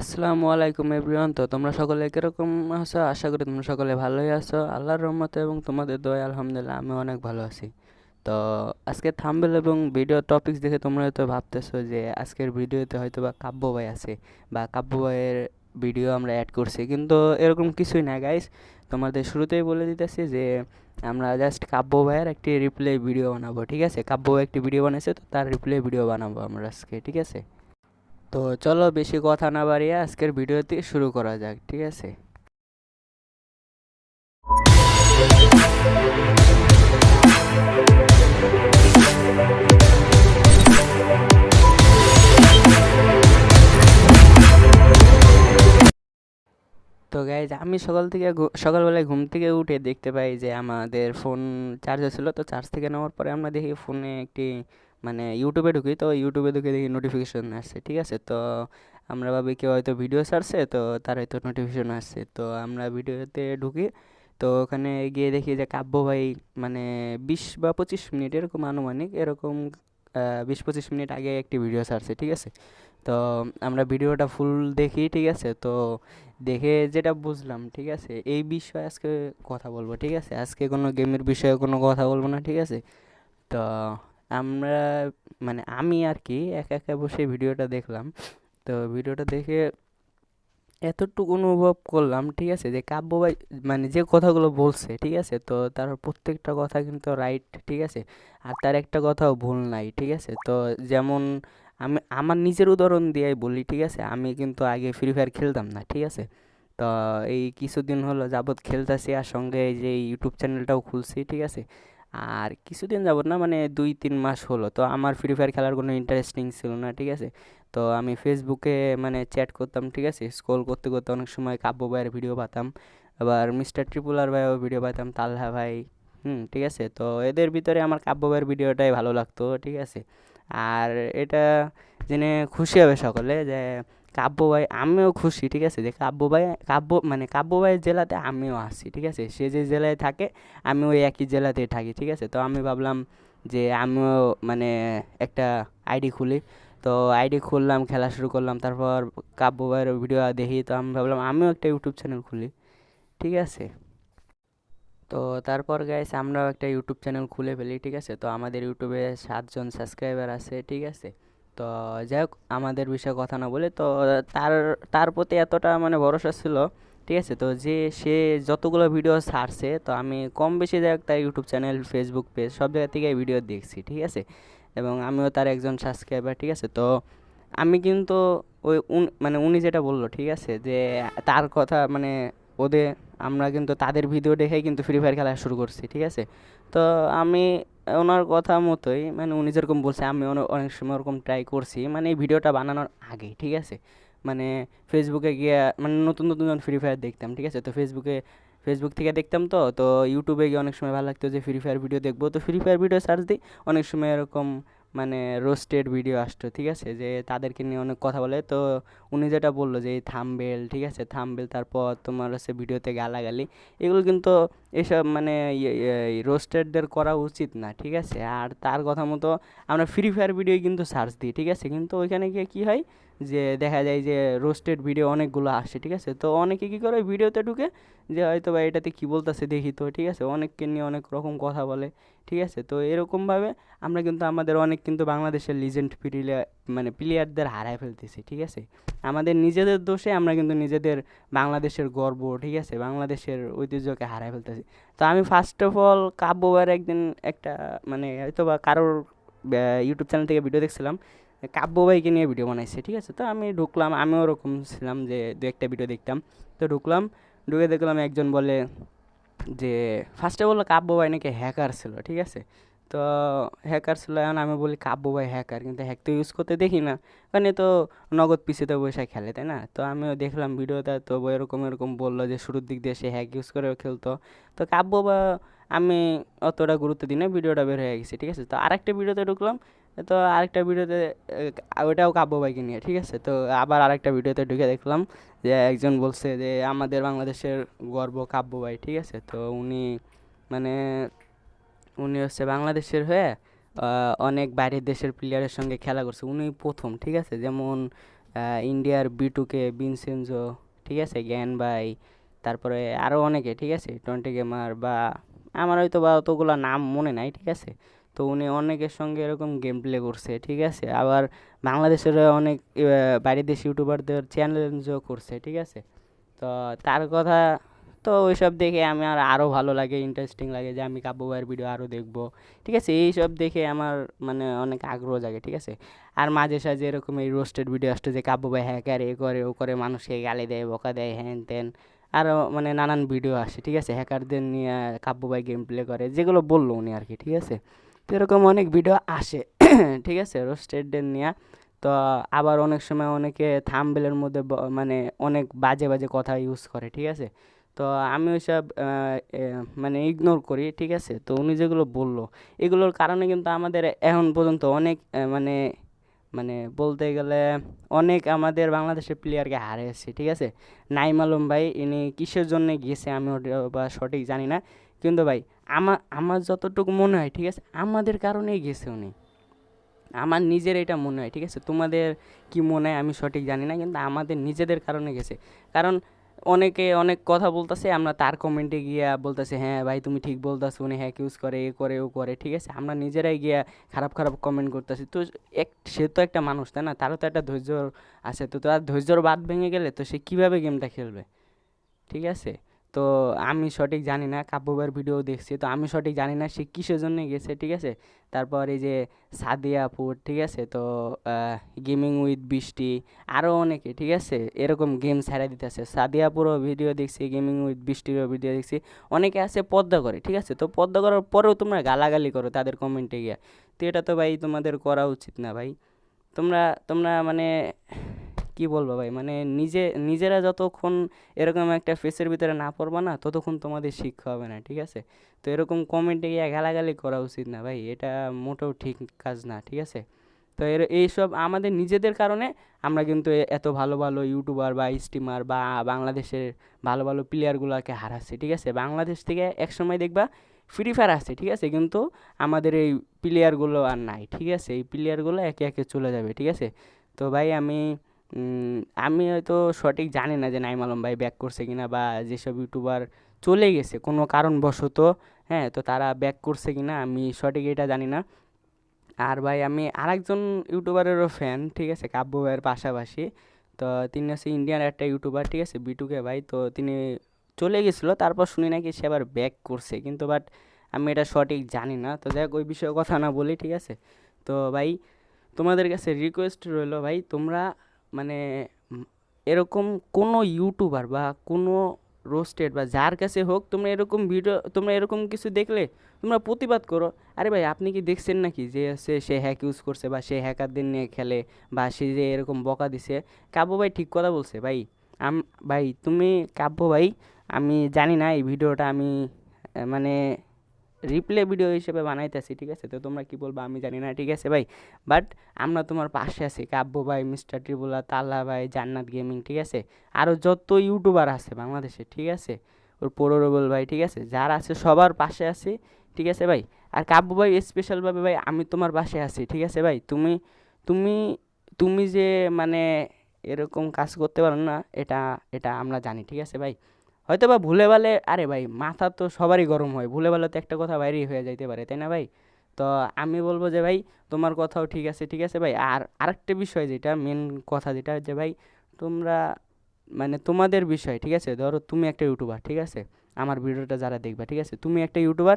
আসসালামু আলাইকুম এভরিওয়ান। তো তোমরা সকলে কীরকম আছো? আশা করি তোমরা সকলে ভালোই আছো। আল্লাহর রহমতে এবং তোমাদের দয়া আলহামদুলিল্লাহ আমি অনেক ভালো আছি। তো আজকে থাম্বেল এবং ভিডিও টপিকস দেখে তোমরা হয়তো ভাবতেছো যে আজকের ভিডিওতে হয়তো বা কাব্য ভাই আছে বা কাব্য ভাইয়ের ভিডিও আমরা অ্যাড করছি। কিন্তু এরকম কিছুই না গাইস তোমাদের শুরুতেই বলে দিতেছি যে আমরা জাস্ট কাব্য ভাইয়ের একটি রিপ্লে ভিডিও বানাবো, ঠিক আছে? কাব্য ভাই একটি ভিডিও বানিয়েছে, তো তার রিপ্লে ভিডিও বানাবো আমরা আজকে, ঠিক আছে? তো চলো বেশি কথা না বাড়িয়ে আজকের ভিডিওতে শুরু করা যাক, ঠিক আছে? তো গাইজ আমি সকাল থেকে সকালবেলায় ঘুম থেকে উঠে দেখতে পাই যে আমাদের ফোন চার্জে ছিল, তো চার্জ থেকে নেওয়ার পরে আমরা দেখি ফোনে একটি মানে ইউটিউবে ঢুকি, তো ইউটিউবে ঢুকে দেখি নোটিফিকেশন আসছে, ঠিক আছে? তো আমরা ভাবি কেউ হয়তো ভিডিও ছাড়ছে, তো তার হয়তো নোটিফিকেশন আসছে। তো আমরা ভিডিওতে ঢুকি, তো ওখানে গিয়ে দেখি যে কাব্য ভাই মানে বিশ বা পঁচিশ মিনিট, এরকম আনুমানিক, এরকম বিশ পঁচিশ মিনিট আগে একটি ভিডিও ছাড়ছে, ঠিক আছে? তো আমরা ভিডিওটা ফুল দেখি, ঠিক আছে? তো দেখে যেটা বুঝলাম, ঠিক আছে? এই বিষয়ে আজকে কথা বলব, ঠিক আছে? আজকে কোনো গেমের বিষয়ে কোনো কথা বলব না, ঠিক আছে? তো আমরা মানে আমি আর কি একা একা বসে ভিডিওটা দেখলাম। তো ভিডিওটা দেখে এতটুকু অনুভব করলাম, ঠিক আছে? যে কাব্য ভাই মানে যে কথাগুলো বলছে, ঠিক আছে? তো তার প্রত্যেকটা কথা কিন্তু রাইট ঠিক আছে? আর তার একটা কথাও ভুল নাই, ঠিক আছে? তো যেমন আমি, আমার নিজের উদাহরণ দিয়েই বলি, ঠিক আছে? আমি কিন্তু আগে ফ্রি ফায়ার খেলতাম না, ঠিক আছে? তো এই কিছুদিন হলো যাবৎ খেলতেছি আর সঙ্গে এই যে ইউটিউব চ্যানেলটাও খুলছি, ঠিক আছে? আর কিছুদিন যাবত না মানে দুই, তিন মাস হলো। তো আমার ফ্রি ফায়ার খেলার কোনো ইন্টারেস্টিং ছিল না, ঠিক আছে? তো আমি ফেসবুকে মানে চ্যাট করতাম, ঠিক আছে? স্ক্রল করতে করতে অনেক সময় কাব্য ভাইয়ের ভিডিও পাতাম। আবার মিস্টার ট্রিপুলার ভাইও ভিডিও পাতাম, তালহা ভাই, হুম, ঠিক আছে? তো এদের ভিতরে আমার কাব্য ভাইয়ের ভিডিওটাই ভালো লাগতো, ঠিক আছে? আর এটা জেনে খুশি হবে সকলে যে কাব্য ভাই আমিও খুশি, ঠিক আছে? যে কাব্য ভাই, কাব্য মানে কাব্য জেলাতে আমিও আসি ঠিক আছে? সে যে জেলায় থাকে, আমি ওই একই জেলাতেই থাকি, ঠিক আছে? তো আমি ভাবলাম যে আমিও মানে একটা আইডি খুলি। তো আইডি খুললাম, খেলা শুরু করলাম, তারপর কাব্য ভাইয়ের ভিডিও দেখি, তো আমি ভাবলাম আমিও একটা ইউটিউব চ্যানেল খুলি, ঠিক আছে? তো তারপর গাইস আমরাও একটা ইউটিউব চ্যানেল খুলে ফেলি, ঠিক আছে? তো আমাদের ইউটিউবে সাতজন সাবস্ক্রাইবার আছে, ঠিক আছে? তো যাই হোক, আমাদের বিষয়ে কথা না বলে, তো তার তার প্রতি এতটা মানে ভরসা ছিল, ঠিক আছে? তো যে সে যতগুলো ভিডিও ছাড়ছে, তো আমি কম বেশি যাই হোক তার ইউটিউব চ্যানেল ফেসবুক পেজ সব জায়গা থেকে ভিডিও দেখছি, ঠিক আছে? এবং আমিও তার একজন সাবস্ক্রাইবার ঠিক আছে? তো আমি কিন্তু ওই মানে উনি যেটা বলল, ঠিক আছে? যে তার কথা মানে ওদের আমরা কিন্তু তাদের ভিডিও দেখেই কিন্তু ফ্রি ফায়ার খেলা শুরু করছি, ঠিক আছে? তো আমি ওনার কথা মতোই মানে উনি যেরকম বলছে, আমি অনে- অনেক সময় ওরকম ট্রাই করছি মানে এই ভিডিওটা বানানোর আগে ঠিক আছে? মানে ফেসবুকে গিয়ে মানে নতুন নতুন ফ্রি ফায়ার দেখতাম, ঠিক আছে? তো ফেসবুকে ফেসবুক থেকে দেখতাম তো তো ইউটিউবে গিয়ে অনেক সময় ভালো লাগতো যে ফ্রি ফায়ার ভিডিও দেখব, তো ফ্রি ফায়ার ভিডিও সার্চ দিই, অনেক সময় এরকম মানে রোস্টেড ভিডিও আসতো, ঠিক আছে? যে তাদেরকে নিয়ে অনেক কথা বলে। তো উনি যেটা বলল যে, এই থামবেল ঠিক আছে? থামবেল তারপর তোমার হচ্ছে ভিডিওতে গালাগালি। এগুলো কিন্তু এসব মানে রোস্টেডদের করা উচিত না, ঠিক আছে? আর তার কথা মতো আমরা ফ্রি ফায়ার ভিডিও কিন্তু সার্চ দিই, ঠিক আছে? কিন্তু ওইখানে গিয়ে কী হয়? যে দেখা যায় যে রোস্টেড ভিডিও অনেকগুলো আসে, ঠিক আছে? তো অনেকে কী করে? ভিডিওতে ঢুকে যে হয়তো বা এটাতে কী বলতেছে দেখি তো, ঠিক আছে? অনেককে নিয়ে অনেক রকম কথা বলে, ঠিক আছে? তো এরকমভাবে আমরা কিন্তু আমাদের অনেক কিন্তু বাংলাদেশের লিজেন্ড প্লেয়ার মানে প্লেয়ারদের হারায় ফেলতেছি, ঠিক আছে? আমাদের নিজেদের দোষে আমরা কিন্তু নিজেদের বাংলাদেশের গর্ব, ঠিক আছে? বাংলাদেশের ঐতিহ্যকে হারায় ফেলতেছি। তো আমি ফার্স্ট অফ অল কাব্যবার একদিন একটা মানে হয়তো বা কারোর ইউটিউব চ্যানেল থেকে ভিডিও দেখছিলাম। কাব্য ভাইকে নিয়ে ভিডিও বানাইছে, ঠিক আছে? তো আমি ঢুকলাম, আমিও ওরকম ছিলাম যে দু একটা ভিডিও দেখতাম। তো ঢুকলাম, ঢুকে দেখলাম একজন বলে যে ফার্স্টে বলল কাব্য ভাই নাকি হ্যাকার ছিল, ঠিক আছে? তো হ্যাকার ছিল, এখন আমি বলি কাব্য ভাই হ্যাকার কিন্তু হ্যাক তো ইউজ করতে দেখি না। কারণ তো নগদ পিসিতে বসে খেলে, তাই না? তো আমিও দেখলাম ভিডিওটা তো এরকম এরকম বলল যে, শুরুর দিক দিয়ে সে হ্যাক ইউজ করে খেলতো। তো কাব্য বা আমি অতটা গুরুত্ব দিই না, ভিডিওটা বের হয়ে গেছে, ঠিক আছে? তো আরেকটা ভিডিওতে ঢুকলাম তো আরেকটা ভিডিওতে ওটাও কাব্য ভাইকে নিয়ে, ঠিক আছে? তো আবার আরেকটা ভিডিওতে ঢুকে দেখলাম যে একজন বলছে যে আমাদের বাংলাদেশের গর্ব কাব্য ভাই, ঠিক আছে? তো উনি মানে উনি হচ্ছে বাংলাদেশের হয়ে অনেক বাইরের দেশের প্লেয়ারের সঙ্গে খেলা করছে। উনি প্রথম, ঠিক আছে? যেমন ইন্ডিয়ার বিটুকে বিনসেনজো ঠিক আছে? জ্ঞান ভাই, তারপরে আরও অনেকে, ঠিক আছে? টোয়েন্টি গেমার বা আমার হয়তো বা অতগুলো নাম মনে নাই, ঠিক আছে? তো উনি অনেকের সঙ্গে এরকম গেম প্লে করছে, ঠিক আছে? আবার বাংলাদেশের অনেক বাইরের দেশ ইউটিউবারদের চ্যালেঞ্জও করছে, ঠিক আছে? তো তার কথা তো ওইসব দেখে আমি আর আরও ভালো লাগে ইন্টারেস্টিং লাগে যে আমি কাব্য ভাইয়ের ভিডিও আরও দেখব, ঠিক আছে? এইসব দেখে আমার মানে অনেক আগ্রহ জাগে, ঠিক আছে? আর মাঝে সাঝে এরকম এই রোস্টেড ভিডিও আসতো যে কাব্য ভাই হ্যাকার এ করে, ও করে মানুষকে গালি দেয়, বকা দেয়, হ্যান ত্যান। আরও মানে নানান ভিডিও আসে, ঠিক আছে? হ্যাকারদের নিয়ে কাব্য ভাই গেম প্লে করে, যেগুলো বলল উনি আর কি ঠিক আছে? তো এরকম অনেক ভিডিও আসে, ঠিক আছে? রোস্টেডদের নিয়ে। তো আবার অনেক সময় অনেকে থামবেলের মধ্যে মানে অনেক বাজে বাজে কথা ইউজ করে, ঠিক আছে? তো আমি ওইসব মানে ইগনোর করি, ঠিক আছে? তো উনি যেগুলো বলল, এগুলোর কারণে কিন্তু আমাদের এখন পর্যন্ত অনেক মানে মানে বলতে গেলে অনেক আমাদের বাংলাদেশের প্লেয়ারকে হারিয়েছে ঠিক আছে? নাইম আলম ভাই, ইনি কিসের জন্য গিয়েছে আমি বা সঠিক জানি না। কিন্তু ভাই আমার আমার যতটুকু মনে হয়, ঠিক আছে, আমাদের কারণেই গেছে উনি। আমার নিজের এটা মনে হয়, ঠিক আছে, তোমাদের কি মনে হয় আমি সঠিক জানি না, কিন্তু আমাদের নিজেদের কারণে গেছে। কারণ অনেকে অনেক কথা বলতেছে, আমরা তার কমেন্টে গিয়া বলতেছে হ্যাঁ ভাই, তুমি ঠিক বলতেছো উনি হ্যাক ইউজ করে, এ করে, ও করে। ঠিক আছে, আমরা নিজেরাই গিয়া খারাপ খারাপ কমেন্ট করতেছি। তো এক, সে তো একটা মানুষ, তাই না? তারও তো একটা ধৈর্য আছে। তো তার ধৈর্যর বাদ ভেঙে গেলে তো সে কীভাবে গেমটা খেলবে? ঠিক আছে? তো আমি সঠিক জানি না কাব্যবার ভিডিও দেখছি, তো আমি সঠিক জানি না সে কিসের জন্য গেছে, ঠিক আছে? তারপর এই যে সাদিয়াপুর ঠিক আছে? তো গেমিং উইথ বৃষ্টি আরও অনেকে, ঠিক আছে? এরকম গেম ছাড়া দিতেছে। সাদিয়াপুরও ভিডিও দেখছি গেমিং উইথ বৃষ্টিরও ভিডিও দেখছি। অনেকে আছে পদ্মা করে, ঠিক আছে? তো পদ্মা করার পরেও তোমরা গালাগালি করো তাদের কমেন্টে গিয়ে। তো এটা তো ভাই তোমাদের করা উচিত না ভাই। তোমরা তোমরা মানে কি বলব ভাই? মানে নিজে, নিজেরা যতক্ষণ এরকম একটা ফেসের ভিতরে না পড়বা না, ততক্ষণ তোমাদের শিক্ষা হবে না, ঠিক আছে? তো এরকম কমেন্টে গিয়ে গালাগালি করা উচিত না ভাই, এটা মোটেও ঠিক কাজ না, ঠিক আছে? তো এর, এইসব আমাদের নিজেদের কারণে আমরা কিন্তু এত ভালো ভালো ইউটিউবার বা স্টিমার বা বাংলাদেশের ভালো ভালো প্লেয়ারগুলোকে হারাচ্ছি, ঠিক আছে? বাংলাদেশ থেকে এক সময় দেখবা ফ্রি ফায়ার আসছে, ঠিক আছে? কিন্তু আমাদের এই প্লেয়ারগুলো আর নাই, ঠিক আছে? এই প্লেয়ারগুলো একে একে চলে যাবে, ঠিক আছে? তো ভাই আমি আমি হয়তো সঠিক জানি না যে নাইম আলম ভাই ব্যাক করছে কিনা বা যেসব ইউটিউবার চলে গেছে, কোনো কারণবশত হ্যাঁ তো তারা ব্যাক করছে কিনা আমি সঠিক এটা জানি না। আর ভাই, আমি আরেকজন ইউটিউবারেরও ফ্যান ঠিক আছে, কাব্য ভাইয়ের পাশাপাশি। তো তিনি হচ্ছে ইন্ডিয়ান একটা ইউটিউবার ঠিক আছে বিটুকে ভাই, তো তিনি চলে গেছিল, তারপর শুনি নাকি সে আবার ব্যাক করছে, কিন্তু বাট আমি এটা সঠিক জানি না। তো যাই হোক, ওই বিষয়ে কথা না বলি, ঠিক আছে। তো ভাই, তোমাদের কাছে রিকোয়েস্ট রইল ভাই, তোমরা মানে এরকম কোনো ইউটিউবার বা কোনো রোস্টেড বা যার কাছে হোক তোমরা এরকম ভিডিও তোমরা এরকম কিছু দেখলে তোমরা প্রতিবাদ করো। আরে ভাই, আপনি কি দেখছেন নাকি যে সে সে হ্যাক ইউজ করছে বা সে হ্যাকারদের নিয়ে খেলে বা সে যে এরকম বকা দিছে? কাব্য ভাই ঠিক কথা বলছে ভাই। আম, ভাই, তুমি কাব্য ভাই, আমি জানি না এই ভিডিওটা আমি মানে রিপ্লে ভিডিও হিসেবে বানাইতেছি, ঠিক আছে? তো তোমরা কি বলব? আমি জানি না, ঠিক আছে ভাই? বাট আমরা তোমার পাশে আছি কাব্য ভাই, মিস্টার ট্রিবুলা তাল্লা ভাই, জান্নাত গেমিং ঠিক আছে? আরও যত ইউটিউবার আছে বাংলাদেশে, ঠিক আছে? ওর পোরোরবল ভাই, ঠিক আছে? যারা আছে, সবার পাশে আছি, ঠিক আছে ভাই? আর কাব্য ভাই স্পেশালভাবে ভাই, আমি তোমার পাশে আছি, ঠিক আছে ভাই? তুমি তুমি তুমি যে মানে এরকম কাজ করতে পারো না, এটা এটা আমরা জানি, ঠিক আছে ভাই? হয়তো বা ভুলে ভালে আরে ভাই, মাথা তো সবারই গরম হয় ভুলে ভালে তো একটা কথা বাইরেই হয়ে যাইতে পারে, তাই না ভাই? তো আমি বলব যে ভাই, তোমার কথাও ঠিক আছে ঠিক আছে ভাই। আর আরেকটা বিষয় যেটা মেন কথা যেটা যে ভাই, তোমরা মানে তোমাদের বিষয়, ঠিক আছে? ধরো তুমি একটা ইউটিউবার ঠিক আছে? আমার ভিডিওটা যারা দেখবে, ঠিক আছে? তুমি একটা ইউটিউবার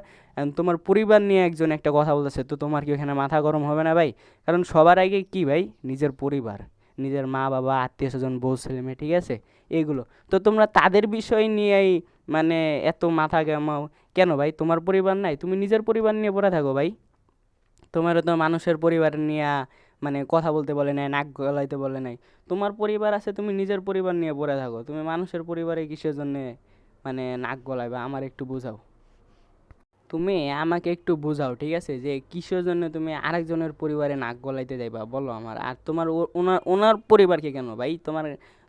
তোমার পরিবার নিয়ে একজন একটা কথা বলতেছে, তো তোমার কি ওখানে মাথা গরম হবে না ভাই? কারণ সবার আগে কি ভাই? নিজের পরিবার। নিজের মা, বাবা, আত্মীয় স্বজন, বউ, ছেলে, মেয়ে, ঠিক আছে? এগুলো। তো তোমরা তাদের বিষয় নিয়েই মানে এত মাথা ঘামাও। কেন ভাই? তোমার পরিবার নাই? তুমি নিজের পরিবার নিয়ে পড়ে থাকো ভাই। তোমার তো মানুষের পরিবার নিয়ে মানে কথা বলতে বলে নাই, নাক গলাইতে বলে নাই। তোমার পরিবার আছে, তুমি নিজের পরিবার নিয়ে পড়ে থাকো। তুমি মানুষের পরিবারে কিসের জন্যে মানে নাক গলাইবা? আমার একটু বোঝাও। তুমি আমাকে একটু বোঝাও, ঠিক আছে? যে কিসের জন্য তুমি আরেকজনের পরিবারে নাক গলাইতে যাইবা? বলো আমার। আর তোমার ওনার ওনার পরিবারকে কেন ভাই? তোমার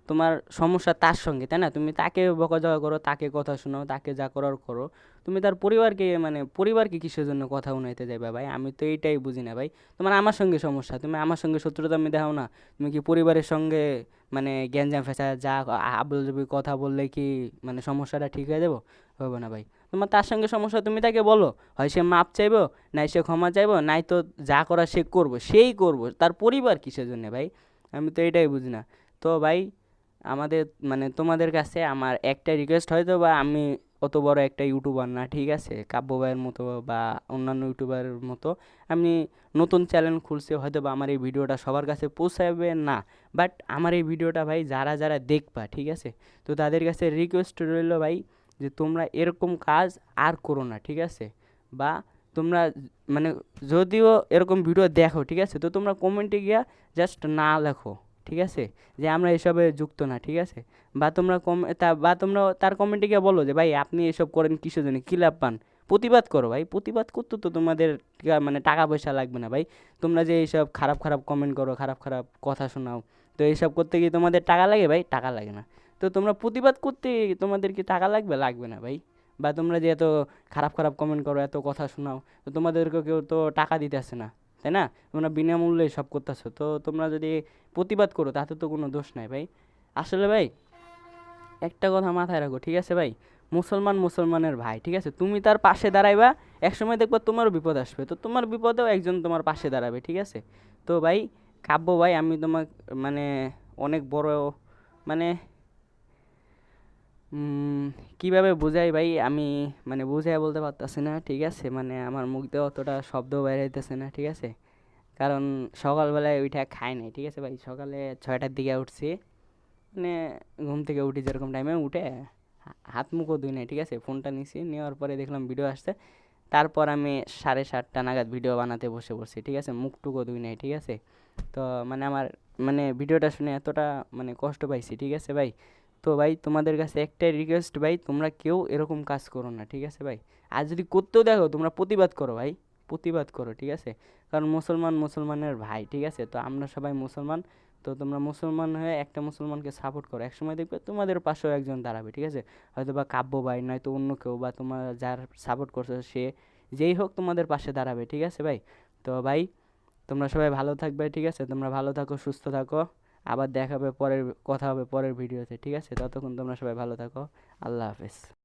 তোমার সমস্যা তার সঙ্গে, তাই না? তুমি তাকে বকাঝকা করো, তাকে কথা শোনাও, তাকে যা করার করো। তুমি তার পরিবারকে মানে পরিবারকে কিসের জন্য কথা উনাইতে যাইবা ভাই? আমি তো এইটাই বুঝি না ভাই। তোমার আমার সঙ্গে সমস্যা, তুমি আমার সঙ্গে শত্রুতা আমি দেখাও না। তুমি কি পরিবারের সঙ্গে মানে গ্যাঞ্জাম ফেঁচা যা আবল কথা বললে কি মানে সমস্যাটা ঠিক হয়ে যাব? হবে না ভাই। তোমার তার সঙ্গে সমস্যা তুমি তাকে বলো, হয় সে মাপ চাইব, নাই সে ক্ষমা চাইব, নাই তো যা করা সে করব, সেই করব। তার পরিবার কিসের জন্যে ভাই? আমি তো এটাই বুঝি না। তো ভাই, আমাদের মানে তোমাদের কাছে আমার একটা রিকোয়েস্ট হয়তো বা আমি অত বড় একটা ইউটিউবার না, ঠিক আছে? কাব্য ভাইয়ের মতো বা অন্যান্য ইউটিউবারের মতো, আমি নতুন চ্যানেল খুলছি, হয়তো বা আমার এই ভিডিওটা সবার কাছে পৌঁছাবে না। বাট আমার এই ভিডিওটা ভাই, যারা যারা দেখবা, ঠিক আছে? তো তাদের কাছে রিকোয়েস্ট রইল ভাই যে তোমরা এরকম কাজ আর করো না, ঠিক আছে? বা তোমরা মানে যদিও এরকম ভিডিও দেখো, ঠিক আছে? তো তোমরা কমেন্টে গিয়া জাস্ট না লেখো, ঠিক আছে? যে আমরা এসবে যুক্ত না, ঠিক আছে? বা তোমরা কম, তা, বা তোমরা তার কমেন্টে গিয়ে বলো যে, ভাই, আপনি এসব করেন কিসের জন্য? কী লাভ পান? প্রতিবাদ করো, ভাই। প্রতিবাদ করতে তো তোমাদের মানে টাকা পয়সা লাগবে না, ভাই। তোমরা যে এইসব খারাপ খারাপ কমেন্ট করো, খারাপ খারাপ কথা শোনাও, তো এইসব করতে গিয়ে তোমাদের টাকা লাগে, ভাই? টাকা লাগে না। তো তোমরা প্রতিবাদ করতে তোমাদের কি টাকা লাগবে? লাগবে না ভাই। বা তোমরা যে এত খারাপ খারাপ কমেন্ট করো, এত কথা শোনাও, তো তোমাদেরকে কেউ তো টাকা দিতেছে না, তাই না? তোমরা বিনামূল্যে সব করতেছো। তো তোমরা যদি প্রতিবাদ করো, তাতে তো কোনো দোষ নাই ভাই। আসলে ভাই, একটা কথা মাথায় রাখো, ঠিক আছে ভাই? মুসলমান মুসলমানের ভাই, ঠিক আছে? তুমি তার পাশে দাঁড়াইবা, একসময় দেখবা তোমারও বিপদ আসবে। তো তোমার বিপদেও একজন তোমার পাশে দাঁড়াবে, ঠিক আছে? তো ভাই, কাব্য ভাই, আমি তোমার মানে অনেক বড় মানে কীভাবে বুঝাই ভাই? আমি মানে বুঝাই বলতে পারতেছি না, ঠিক আছে? মানে আমার মুখ দিয়ে অতটা শব্দ বেরাইতেছে না, ঠিক আছে? কারণ সকালবেলায় ওইটা খাই নাই, ঠিক আছে ভাই? সকালে ছয়টার দিকে উঠছি। মানে ঘুম থেকে উঠি যেরকম টাইমে উঠে হাত মুখও ধুই নাই, ঠিক আছে? ফোনটা নিছি, নেওয়ার পরে দেখলাম ভিডিও আসছে। তারপর আমি সাড়ে সাতটা নাগাদ ভিডিও বানাতে বসে পড়ছি, ঠিক আছে? মুখটুকু ধুই নাই, ঠিক আছে? তো মানে আমার মানে ভিডিওটা শুনে এতটা মানে কষ্ট পাইছি, ঠিক আছে ভাই? তো ভাই, তোমাদের কাছে একটাই রিকোয়েস্ট ভাই, তোমরা কেউ এরকম কাজ করো না, ঠিক আছে ভাই? আর যদি করতেও দেখো, তোমরা প্রতিবাদ করো ভাই, প্রতিবাদ করো, ঠিক আছে? কারণ মুসলমান মুসলমানের ভাই, ঠিক আছে? তো আমরা সবাই মুসলমান, তো তোমরা মুসলমান হয়ে একটা মুসলমানকে সাপোর্ট করো। একসময় দেখবে তোমাদের পাশেও একজন দাঁড়াবে, ঠিক আছে? হয়তো বা কাব্য ভাই, নয়তো অন্য কেউ বা তোমার যার সাপোর্ট করছ, সে যেই হোক তোমাদের পাশে দাঁড়াবে, ঠিক আছে ভাই? তো ভাই, তোমরা সবাই ভালো থাকবে, ঠিক আছে? তোমরা ভালো থাকো, সুস্থ থাকো। আবার দেখা হবে পরের, কথা হবে পরের ভিডিওতে ঠিক আছে? ততক্ষণ তোমরা সবাই ভালো থাকো। আল্লাহ হাফেজ।